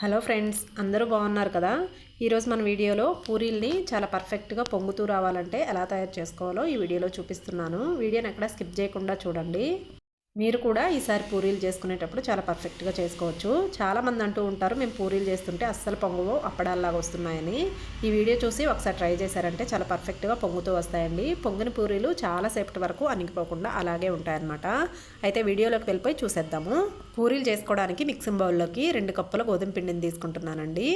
Hello friends అందరూ బాగున్నారు కదా? ఈరోజు మన వీడియోలో పూరీల్ని చాలా పర్ఫెక్ట్గా పొంగుతూ రావాలంటే ఎలా తయారు చేసుకోవాలో ఈ వీడియోలో చూపిస్తున్నాను. వీడియోని ఎక్కడ స్కిప్ చేయకుండా చూడండి. మీరు కూడా ఈసారి పూరీలు చేసుకునేటప్పుడు చాలా పర్ఫెక్ట్గా చేసుకోవచ్చు. చాలామంది అంటూ ఉంటారు మేము పూరీలు చేస్తుంటే అస్సలు పొంగువు అప్పడాల్లాగా వస్తున్నాయని. ఈ వీడియో చూసి ఒకసారి ట్రై చేశారంటే చాలా పర్ఫెక్ట్గా పొంగుతూ వస్తాయండి. పొంగిన పూరీలు చాలాసేపటి వరకు అణిగిపోకుండా అలాగే ఉంటాయన్నమాట. అయితే వీడియోలోకి వెళ్ళిపోయి చూసేద్దాము. పూరీలు చేసుకోవడానికి మిక్సింగ్ బౌల్లోకి రెండు కప్పుల గోధుమ పిండిని తీసుకుంటున్నానండి.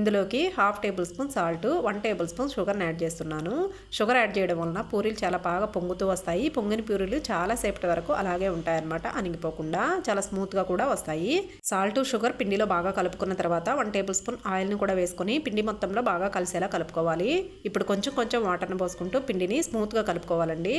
ఇందులోకి half tablespoon salt one tablespoon షుగర్ని యాడ్ చేస్తున్నాను. షుగర్ యాడ్ చేయడం వలన పూరీలు చాలా బాగా పొంగుతూ వస్తాయి. పొంగిన పూరీలు చాలాసేపటి వరకు అలాగే ఉంటాయి అనమాట అణిగిపోకుండా చాలా స్మూత్గా కూడా వస్తాయి. సాల్ట్ షుగర్ పిండిలో బాగా కలుపుకున్న తర్వాత వన్ టేబుల్ స్పూన్ ఆయిల్ని కూడా వేసుకొని పిండి మొత్తంలో బాగా కలిసేలా కలుపుకోవాలి. ఇప్పుడు కొంచెం కొంచెం వాటర్ని పోసుకుంటూ పిండిని స్మూత్గా కలుపుకోవాలండి.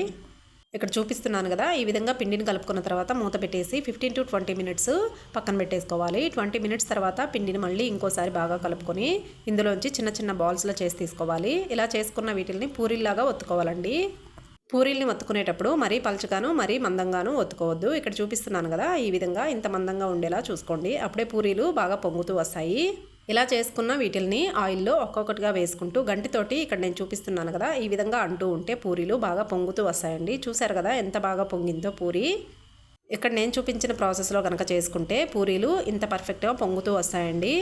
ఇక్కడ చూపిస్తున్నాను కదా ఈ విధంగా పిండిని కలుపుకున్న తర్వాత మూత పెట్టేసి ఫిఫ్టీన్ టు ట్వంటీ మినిట్స్ పక్కన పెట్టేసుకోవాలి. ట్వంటీ మినిట్స్ తర్వాత పిండిని మళ్ళీ ఇంకోసారి బాగా కలుపుకొని ఇందులోంచి చిన్న చిన్న బాల్స్లో చేసి తీసుకోవాలి. ఇలా చేసుకున్న వీటిని పూరిల్లాగా ఒత్తుకోవాలండి. పూరీల్ని ఒత్తుకునేటప్పుడు మరీ పలుచగాను మరీ మందంగాను ఒత్తుకోవద్దు. ఇక్కడ చూపిస్తున్నాను కదా ఈ విధంగా ఇంత మందంగా ఉండేలా చూసుకోండి. అప్పుడే పూరీలు బాగా పొంగుతూ వస్తాయి. ఇలా చేసుకున్న వీటిల్ని ఆయిల్లో ఒక్కొక్కటిగా వేసుకుంటూ గంటితోటి ఇక్కడ నేను చూపిస్తున్నాను కదా ఈ విధంగా అంటూ ఉంటే పూరీలు బాగా పొంగుతూ వస్తాయండి. చూసారు కదా ఎంత బాగా పొంగిందో పూరి. ఇక్కడ నేను చూపించిన ప్రాసెస్లో కనుక చేసుకుంటే పూరీలు ఇంత పర్ఫెక్ట్గా పొంగుతూ వస్తాయండి.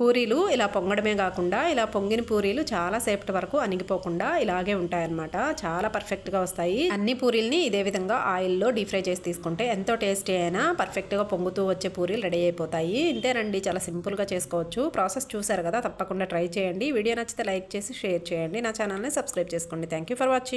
పూరీలు ఇలా పొంగడమే కాకుండా ఇలా పొంగిన పూరీలు చాలా సేపటి వరకు అణిగిపోకుండా ఇలాగే ఉంటాయన్నమాట. చాలా పర్ఫెక్ట్గా వస్తాయి. అన్ని పూరీల్ని ఇదే విధంగా ఆయిల్లో డీప్ ఫ్రై చేసి తీసుకుంటే ఎంతో టేస్టీ అయినా పర్ఫెక్ట్గా పొంగుతూ వచ్చే పూరీలు రెడీ అయిపోతాయి. ఇంతేనండి చాలా సింపుల్గా చేసుకోవచ్చు. ప్రాసెస్ చూసారు కదా తప్పకుండా ట్రై చేయండి. వీడియో నచ్చితే లైక్ చేసి షేర్ చేయండి. నా ఛానల్ని సబ్స్క్రైబ్ చేసుకోండి. Thank for watching.